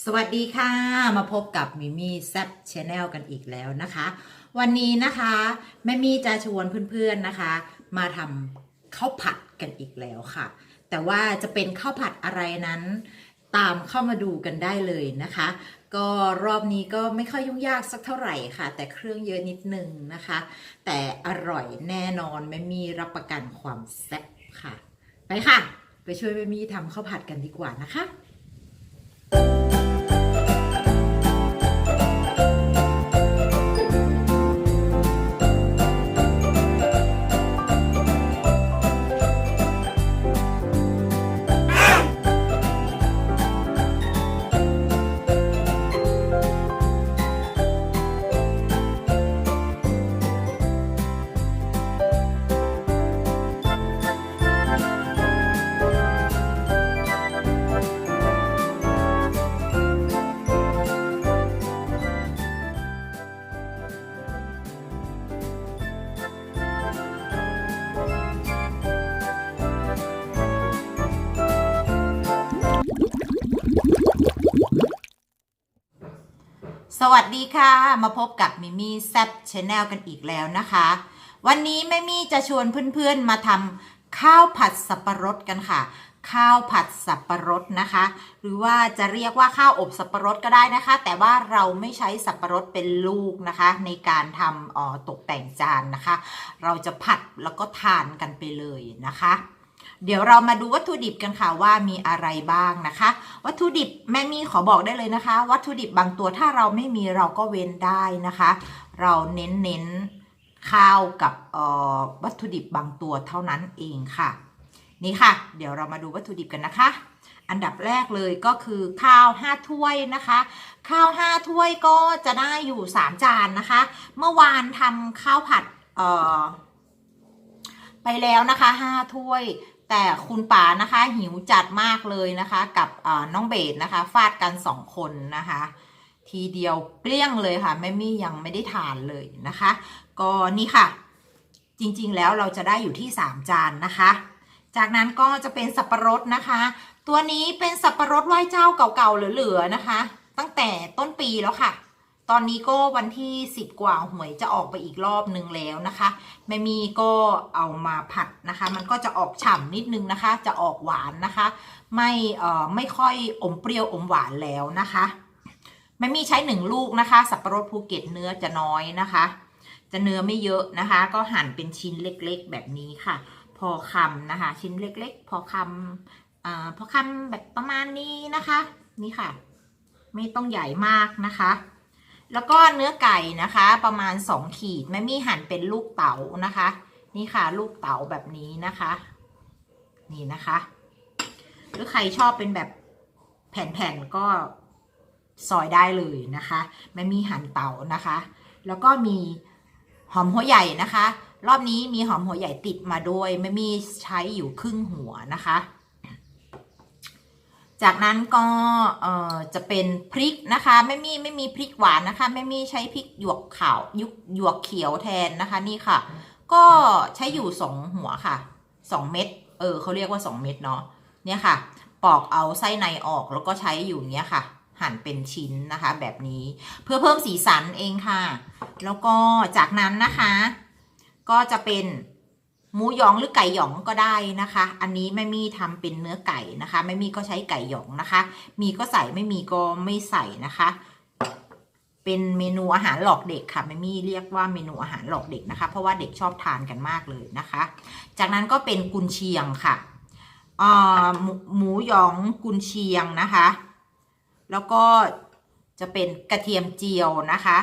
สวัสดีค่ะ มาพบกับมิมี่แซบชาแนลกันอีกแล้วนะคะ วันนี้นะคะแม่มี่จะชวนเพื่อนๆนะคะ มาทำข้าวผัดกันอีกแล้วค่ะ แต่ว่าจะเป็นข้าวผัดอะไรนั้น ตามเข้ามาดูกันได้เลยนะคะ ก็รอบนี้ก็ไม่ค่อยยุ่งยากสักเท่าไหร่ค่ะ แต่เครื่องเยอะนิดนึงนะคะ แต่อร่อยแน่นอนแม่มี่รับประกันความแซ่บค่ะ ไปค่ะ ไปช่วยแม่มี่ทำข้าวผัดกันดีกว่านะคะ ค่ะ มาพบกับมิมี่แซบชาแนลกันอีกแล้วนะคะ วันนี้แม่มี่จะชวนเพื่อนๆมาทำข้าวผัดสับปะรดกันค่ะ ข้าวผัดสับปะรดนะคะ หรือว่าจะเรียกว่าข้าวอบสับปะรดก็ได้นะคะ แต่ว่าเราไม่ใช้สับปะรดเป็นลูกนะคะ ในการทำออตกแต่งจานนะคะ เราจะผัดแล้วก็ทานกันไปเลยนะคะ เดี๋ยวเรามาดูวัตถุดิบกันค่ะว่ามีอะไรบ้างนะคะ วัตถุดิบแม่มี่ขอบอกได้เลยนะคะ วัตถุดิบบางตัวถ้าเราไม่มีเราก็เว้นได้นะคะ เราเน้นเน้นข้าวกับออวัตถุดิบบางตัวเท่านั้นเองค่ะ นี่ค่ะ เดี๋ยวเรามาดูวัตถุดิบกันนะคะอันดับแรกเลยก็คือข้าว5ถ้วยนะคะ ข้าว5ถ้วยก็จะได้อยู่ 3 จานนะคะ เมื่อวานทำข้าวผัดไปแล้วนะคะ5ถ้วย แต่คุณป๋านะคะ หิวจัดมากเลยนะคะ กับน้องเบสนะคะ ฟาดกันสองคนนะคะ ทีเดียวเกลี้ยงเลยค่ะแม่มี่ยังไม่ได้ทานเลยนะคะ ก็นี่ค่ะ จริงๆแล้วเราจะได้อยู่ที่ 3 จานนะคะ จากนั้นก็จะเป็นสับปะรดนะคะ ตัวนี้เป็นสับปะรดไหว้เจ้าเก่าๆเหลือๆนะคะ ตั้งแต่ต้นปีแล้วค่ะ ตอนนี้ก็วันที่ 10 กว่าหวยจะออกไปอีกรอบนึงแล้วนะคะแม่มีก็เอามาผัดนะคะ มันก็จะออกฉ่ำนิดนึงนะคะ จะออกหวานนะคะ ไม่เอ่อไม่ค่อยอมเปรี้ยวอมหวานแล้วนะคะแม่มีใช้หนึ่งลูกนะคะ สับปะรดภูเก็ตเนื้อจะน้อยนะคะ จะเนื้อไม่เยอะนะคะ ก็หั่นเป็นชิ้นเล็กๆ แบบนี้ค่ะ พอคำนะคะ ชิ้นเล็ก ๆ พอคำอ่าพอคำแบบประมาณนี้นะคะ นี่ค่ะ ไม่ต้องใหญ่มากนะคะ แล้วก็เนื้อไก่นะคะประมาณ 2 ขีดแม่มี่หั่นเป็นลูกเต๋านะคะ นี่ค่ะลูกเต๋าแบบนี้นะคะ นี่นะคะ หรือใครชอบเป็นแบบแผ่นๆก็ซอยได้เลยนะคะแม่มี่หั่นเต๋านะคะ แล้วก็มีหอมหัวใหญ่นะคะ รอบนี้มีหอมหัวใหญ่ติดมาด้วยแม่มี่ใช้อยู่ครึ่งหัวนะคะ จากนั้นก็เอ่อจะเป็นพริกนะคะไม่มีไม่มีพริกหวานนะคะไม่มีใช้พริกหยวกขาวยุกหยวกเขียวแทนนะคะนี่ค่ะ ก็ใช้อยู่สองหัวค่ะสองเม็ดเออเขาเรียกว่าสองเม็ดเนาะเนี่ยค่ะ ปอกเอาไส้ในออกแล้วก็ใช้อยู่เนี้ยค่ะ หั่นเป็นชิ้นนะคะ แบบนี้เพื่อเพิ่มสีสันเองค่ะ แล้วก็จากนั้นนะคะ ก็จะเป็น หมูหยองหรือไก่หยองก็ได้นะคะ อันนี้แม่มี่ทำเป็นเนื้อไก่นะคะแม่มี่ก็ใช้ไก่หยองนะคะ มีก็ใส่ไม่มีก็ไม่ใส่นะคะ เป็นเมนูอาหารหลอกเด็กค่ะแม่มี่เรียกว่าเมนูอาหารหลอกเด็กนะคะ เพราะว่าเด็กชอบทานกันมากเลยนะคะ จากนั้นก็เป็นกุนเชียงค่ะหมูหมูหยองกุนเชียงนะคะ แล้วก็จะเป็นกระเทียมเจียวนะคะ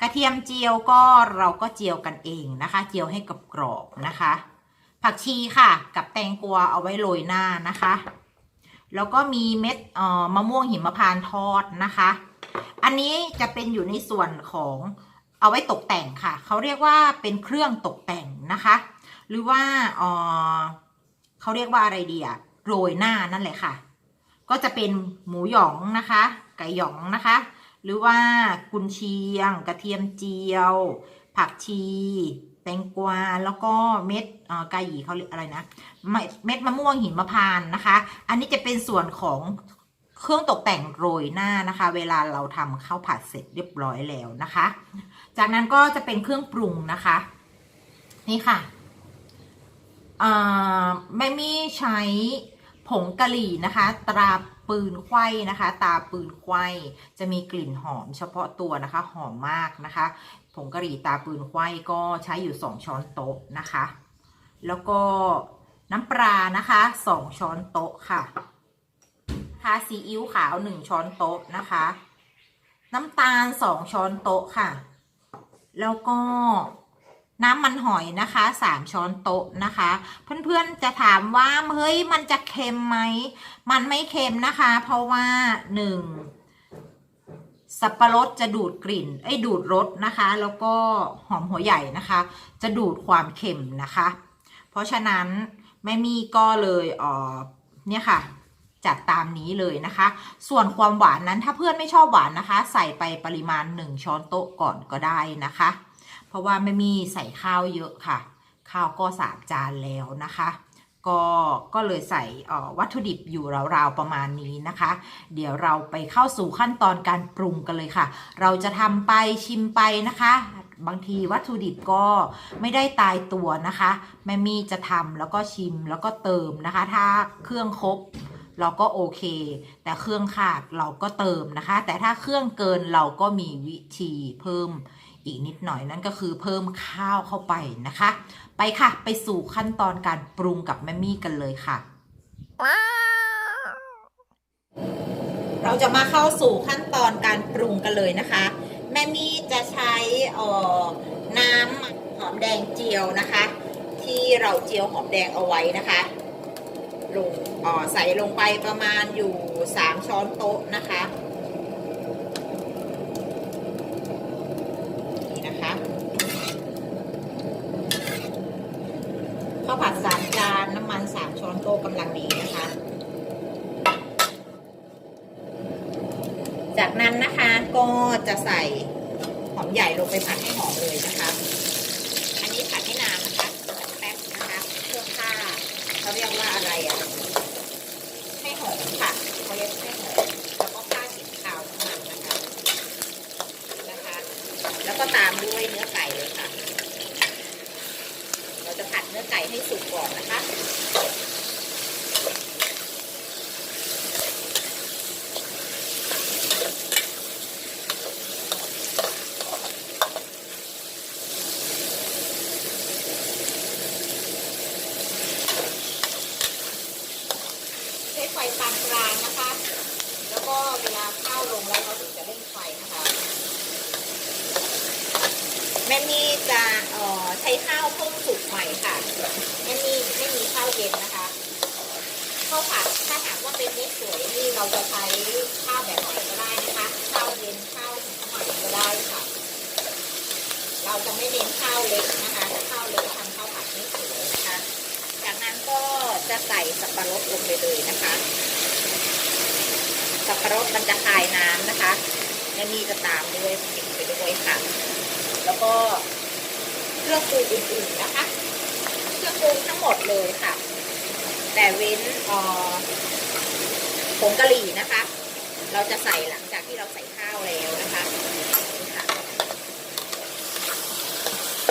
กระเทียมเจียวก็เราก็เจียวกันเองนะคะ เจียวให้กับกรอบนะคะ ผักชีค่ะ กับแตงกวาเอาไว้โรยหน้านะคะ แล้วก็มีเม็ดเอ่อมะม่วงหิมพานต์ทอดนะคะ อันนี้จะเป็นอยู่ในส่วนของเอาไว้ตกแต่งค่ะ เขาเรียกว่าเป็นเครื่องตกแต่งนะคะ หรือว่าเออเขาเรียกว่าอะไรดีอะโรยหน้านั่นแหละค่ะ ก็จะเป็นหมูหยองนะคะ ไก่หยองนะคะ หรือว่ากุนเชียง กระเทียมเจียว ผักชี แตงกวา แล้วก็เม็ดเอ่อกาหยีเขาเรียกอะไรนะ เม็ดมะม่วงหิมพานต์นะคะ อันนี้จะเป็นส่วนของเครื่องตกแต่งโรยหน้านะคะ เวลาเราทำข้าวผัดเสร็จเรียบร้อยแล้วนะคะ จากนั้นก็จะเป็นเครื่องปรุงนะคะ นี่ค่ะอ่าแม่มี่ใช้ ผงกะหรี่นะคะ ตราปืนไขว้นะคะ ตาปืนไขว้จะมีกลิ่นหอมเฉพาะตัวนะคะ หอมมากนะคะ ผงกะหรี่ตาปืนไขว้ก็ใช้อยู่ 2 ช้อนโต๊ะนะคะ แล้วก็น้ำปลานะคะ 2 ช้อนโต๊ะค่ะค่ะซีอิ๊วขาว 1 ช้อนโต๊ะนะคะ น้ำตาล 2 ช้อนโต๊ะค่ะ แล้วก็ น้ำมันหอยนะคะ3ช้อนโต๊ะนะคะ เพื่อนๆจะถามว่าเฮ้ยมันจะเค็มไหมมันไม่เค็มนะคะ เพราะว่า 1. สับปะรดจะดูดกลิ่นไอ้ดูดรสนะคะ แล้วก็หอมหัวใหญ่นะคะ จะดูดความเค็มนะคะ เพราะฉะนั้นแม่มี่ก็เลยเออเนี่ยค่ะจัดตามนี้เลยนะคะ ส่วนความหวานนั้นถ้าเพื่อนไม่ชอบหวานนะคะ ใส่ไปปริมาณ 1 ช้อนโต๊ะก่อนก็ได้นะคะ เพราะว่าไม่มีใส่ข้าวเยอะค่ะ ข้าวก็สามจานแล้วนะคะก็ก็เลยใส่วัตถุดิบอยู่ราวๆประมาณนี้นะคะ เดี๋ยวเราไปเข้าสู่ขั้นตอนการปรุงกันเลยค่ะ เราจะทำไปชิมไปนะคะ บางทีวัตถุดิบก็ไม่ได้ตายตัวนะคะ แม่มี่จะทำแล้วก็ชิมแล้วก็เติมนะคะ ถ้าเครื่องครบเราก็โอเค แต่เครื่องขาดเราก็เติมนะคะ แต่ถ้าเครื่องเกินเราก็มีวิธีเพิ่ม อีกนิดหน่อยนั่นก็คือเพิ่มข้าวเข้าไปนะคะ ไปค่ะ ไปสู่ขั้นตอนการปรุงกับแม่มี่กันเลยค่ะ เราจะมาเข้าสู่ขั้นตอนการปรุงกันเลยนะคะ แม่มี่จะใช้ออน้ำหอมแดงเจียวนะคะ ที่เราเจียวหอมแดงเอาไว้นะคะลงออใส่ลงไปประมาณอยู่ 3 ช้อนโต๊ะนะคะ นี่นะคะข้าวผัดสามจาน น้ำมันสามช้อนโต๊ะกำลังดีนะคะ จากนั้นนะคะก็จะใส่หอมใหญ่ลงไปผัดให้หอมเลยนะคะ อันนี้ผัดให้นานนะคะแป๊บนะคะเพื่อฆ่าเขาเรียกว่าอะไรอะให้หอมค่ะเขาเรียกให้หอมแล้วก็ฆ่ากลิ่นคาวของมันนะคะนะคะ แล้วก็ตามด้วยเนื้อไก่เลยค่ะ เนื้อไก่ให้สุกก่อนนะคะ ใช้ไฟปานกลางนะคะ แล้วก็เวลาข้าวลงแล้วเราถึงจะเร่งไฟนะคะ แม่นี่จะเอ่อใช้ข้าวเพิ่งสุกใหม่ค่ะแม่นี่ไม่มีข้าวเย็นนะคะข้าวผัดถ้าหากว่าเป็นเม็ดสวยนี่เราจะใช้ข้าวแบบไหนก็ได้นะคะข้าวเย็นข้าวหุงใหม่ก็ได้ค่ะ เราจะไม่เน้นข้าวเล็กนะคะถ้าข้าวเล็กทำข้าวผัดไม่สวยนะคะ จากนั้นก็จะใส่สับปะรดลงไปเลยนะคะสับปะรดมันจะคายน้ำนะคะและนี่จะตามด้วยพริกไปด้วยค่ะ แล้วก็เครื่องปรุงอื่นๆนะคะ เครื่องปรุงทั้งหมดเลยค่ะ แต่เว้นผงกะหรี่นะคะ เราจะใส่หลังจากที่เราใส่ข้าวแล้วนะคะ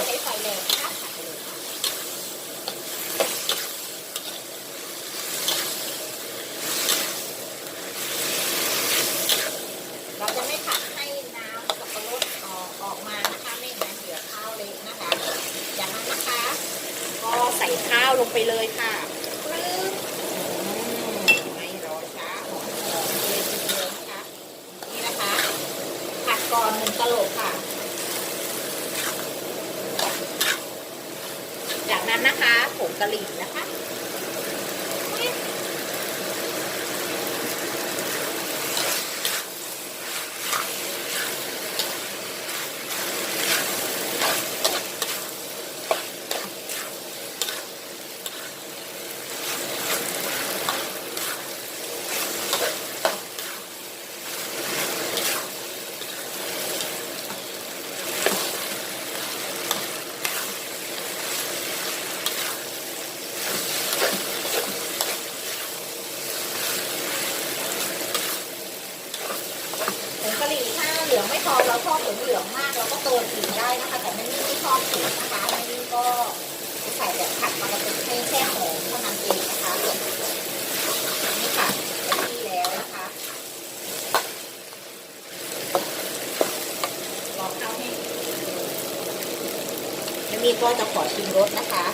ใช้ไฟแรงนะคะผัดไปเลยค่ะ เราจะไม่ผัดให้น้ำสับปะรดออกออกมานะคะ ไม่งั้นเดี๋ยวข้าวเล็กนะคะ จากนั้นนะคะ ก็ใส่ข้าวลง ไปเลยค่ะปรึ๊บอืมไม่รอช้าหอมหอมเลยทีเดียวนะคะ นี่นะคะ ผัดก่อนหนึ่งตลบค่ะ จากนั้นนะคะผงกะหรี่นะคะ จ ลืองๆไม่ พอเราชอบเหลืองๆมากเราก็เติมสีได้นะคะ แต่ไม่นี่ไม่ชอบสีนะคะไม่นี่ก็ใส่แบบผัดปกติให้แค่หอมเท่านั้นเองนะคะนี่ค่ะได้ที่แล้วนะคะรอข้าให้ไม่มีก็จะขอชิมรสนะคะ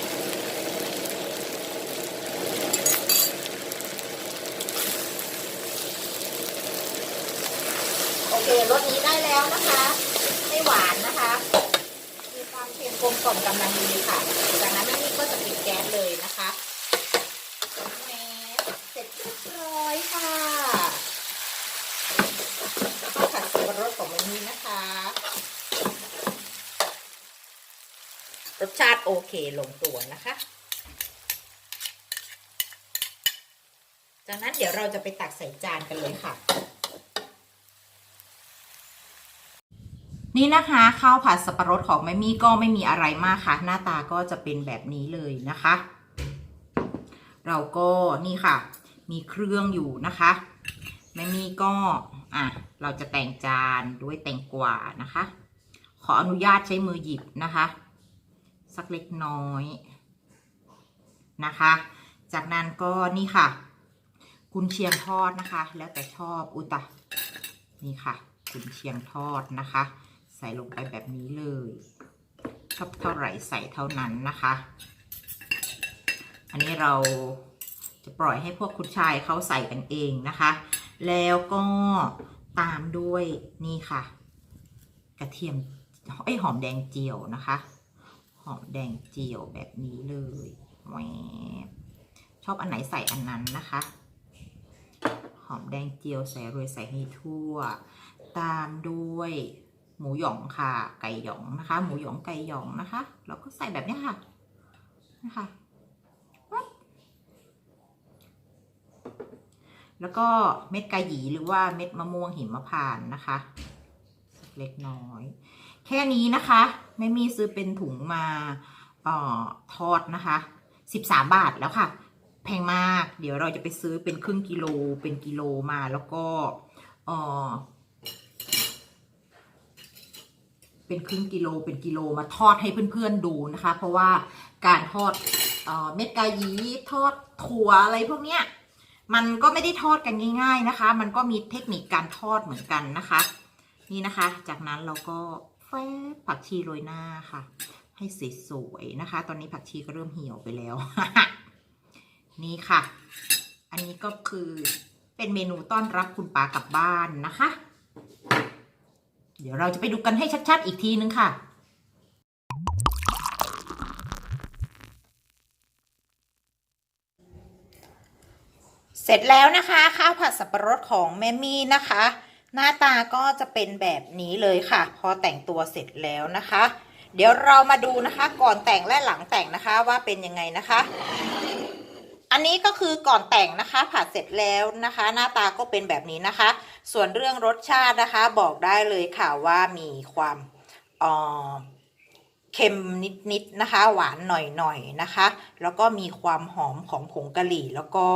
โอเครสนี้ได้ แล้วนะคะ ไม่หวานนะคะ มีความเค็มกลมกล่อมกำลังดีค่ะ จากนั้นแม่นี่ก็จะปิดแก๊สเลยนะคะแหมเสร็จเรียบร้อยค่ะข้าวผัดสับปะรดของแม่นี่นะคะ รสชาติโอเคลงตัวนะคะจากนั้นเดี๋ยวเราจะไปตักใส่จานกันเลยค่ะ นี่นะคะข้าวผัดสับปะรดของแม่มี่ก็ไม่มีอะไรมากค่ะ หน้าตาก็จะเป็นแบบนี้เลยนะคะ เราก็นี่ค่ะ มีเครื่องอยู่นะคะแม่มี่ก็อะเราจะแต่งจานด้วยแตงกวานะคะ ขออนุญาตใช้มือหยิบนะคะ สักเล็กน้อยนะคะ จากนั้นก็นี่ค่ะ กุนเชียงทอดนะคะ แล้วแต่ชอบอุตะนี่ค่ะกุนเชียงทอดนะคะ ใส่ลงไปแบบนี้เลยชอบเท่าไหร่ใส่เท่านั้นนะคะ อันนี้เราจะปล่อยให้พวกคุณชายเขาใส่กันเองนะคะ แล้วก็ตามด้วยนี่ค่ะ กระเทียมไอหอมแดงเจียวนะคะ หอมแดงเจียวแบบนี้เลยแหวชอบอันไหนใส่อันนั้นนะคะ หอมแดงเจียวใส่โรยใส่ให้ทั่ว ตามด้วย หมูหยองค่ะ ไก่หยองนะคะ หมูหยองไก่หยองนะคะแล้วก็ใส่แบบนี้ค่ะนะคะแล้วก็เม็ดกะหยี่หรือว่าเม็ดมะม่วงหิมพานต์นะคะ เล็กน้อย แค่นี้นะคะ ไม่มีซื้อเป็นถุงมาออทอดนะคะ 13 บาทแล้วค่ะ แพงมาก เดี๋ยวเราจะไปซื้อเป็นครึ่งกิโลเป็นกิโลมาแล้วก็ออ เป็นครึ่งกิโลเป็นกิโลมาทอดให้เพื่อนๆดูนะคะ เพราะว่าการทอดเออเม็ดกายีทอดถั่วอะไรพวกเนี้ยมันก็ไม่ได้ทอดกันง่าย ๆนะคะ มันก็มีเทคนิคการทอดเหมือนกันนะคะ นี่นะคะ จากนั้นเราก็แฟบผักชีโรยหน้าค่ะ ให้สวยๆนะคะ ตอนนี้ผักชีก็เริ่มเหี่ยวไปแล้ว นี่ค่ะ อันนี้ก็คือเป็นเมนูต้อนรับคุณป้ากลับบ้านนะคะ เดี๋ยวเราจะไปดูกันให้ชัดๆอีกทีนึงค่ะ เสร็จแล้วนะคะ ข้าวผัดสับปะรดของแม่มี่นะคะ หน้าตาก็จะเป็นแบบนี้เลยค่ะ พอแต่งตัวเสร็จแล้วนะคะ เดี๋ยวเรามาดูนะคะ ก่อนแต่งและหลังแต่งนะคะว่าเป็นยังไงนะคะ อันนี้ก็คือก่อนแต่งนะคะผัดเสร็จแล้วนะคะ หน้าตาก็เป็นแบบนี้นะคะ ส่วนเรื่องรสชาตินะคะ บอกได้เลยค่ะว่ามีความเค็มนิดๆนะคะ หวานหน่อยๆนะคะ แล้วก็มีความหอมของผงกะหรี่แล้วก็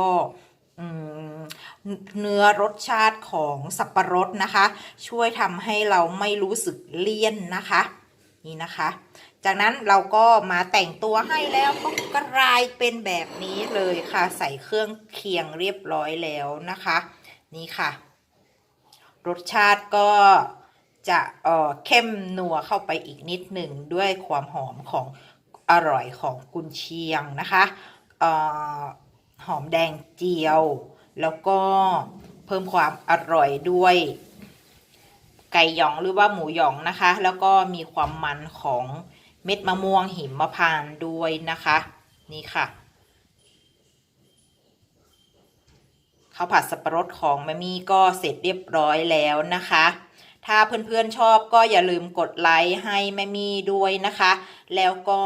เนื้อรสชาติของสับปะรดนะคะ ช่วยทำให้เราไม่รู้สึกเลี่ยนนะคะ นี่นะคะ จากนั้นเราก็มาแต่งตัวให้แล้วก็กลายเป็นแบบนี้เลยค่ะ ใส่เครื่องเคียงเรียบร้อยแล้วนะคะ นี่ค่ะ รสชาติก็จะเอ่อเข้มนัวเข้าไปอีกนิดหนึ่งด้วยความหอมของอร่อยของกุนเชียงนะคะเอ่อหอมแดงเจียว แล้วก็เพิ่มความอร่อยด้วย ไก่หยองหรือว่าหมูหยองนะคะ แล้วก็มีความมันของเม็ดมะม่วงหิมพานต์ด้วยนะคะ นี่ค่ะข้าวผัดสับปะรดของแมมี่ก็เสร็จเรียบร้อยแล้วนะคะ ถ้าเพื่อนๆชอบก็อย่าลืมกดไลค์ให้แม่มี่ด้วยนะคะ แล้วก็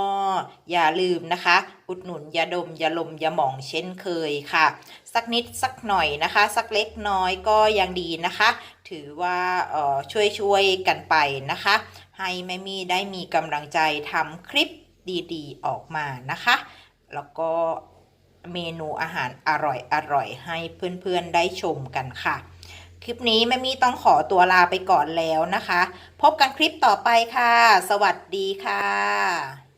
อย่าลืมนะคะ อุดหนุนยาดมยาลมยาหมองเช่นเคยค่ะ สักนิดสักหน่อยนะคะ สักเล็กน้อยก็ยังดีนะคะ ถือว่าออช่วยช่วยๆกันไปนะคะ ให้แม่มี่ได้มีกำลังใจทำคลิปดีๆ ออกมานะคะ แล้วก็เมนูอาหารอร่อยๆให้เพื่อนๆได้ชมกันค่ะ คลิปนี้แม่มี่ต้องขอตัวลาไปก่อนแล้วนะคะ พบกันคลิปต่อไปค่ะ สวัสดีค่ะ